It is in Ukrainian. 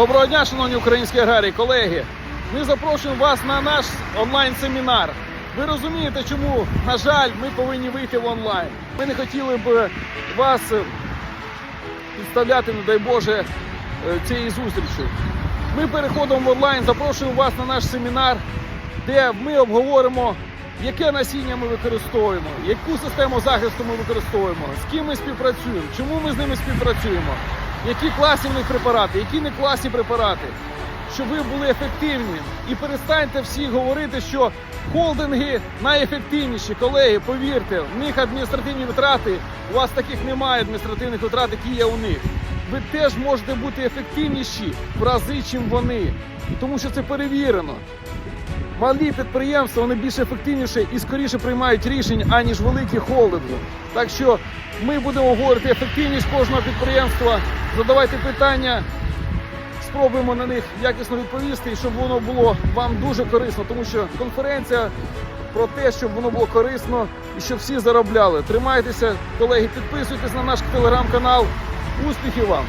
Доброго дня, шановні українські аграрії, колеги. Ми запрошуємо вас на наш онлайн-семінар. Ви розумієте, чому, на жаль, ми повинні вийти в онлайн. Ми не хотіли б вас е, підставляти, не дай Боже, е, цієї зустрічі. Ми переходимо в онлайн, запрошуємо вас на наш семінар, де ми обговоримо, яке насіння ми використовуємо, яку систему захисту ми використовуємо, з ким ми співпрацюємо, чому ми з ними співпрацюємо, які класні в них препарати, які не класні препарати, щоб ви були ефективні. І перестаньте всі говорити, що холдинги найефективніші. Колеги, повірте, в них адміністративні витрати, у вас таких немає адміністративних витрат, які є у них. Ви теж можете бути ефективніші в рази, чим вони, тому що це перевірено. Малі підприємства вони більш ефективніше і скоріше приймають рішень, аніж великі холдинги. Так що ми будемо говорити ефективність кожного підприємства. Задавайте питання, спробуємо на них якісно відповісти, і щоб воно було вам дуже корисно, тому що конференція про те, щоб воно було корисно і щоб всі заробляли. Тримайтеся, колеги, підписуйтесь на наш телеграм-канал. Успіхів вам!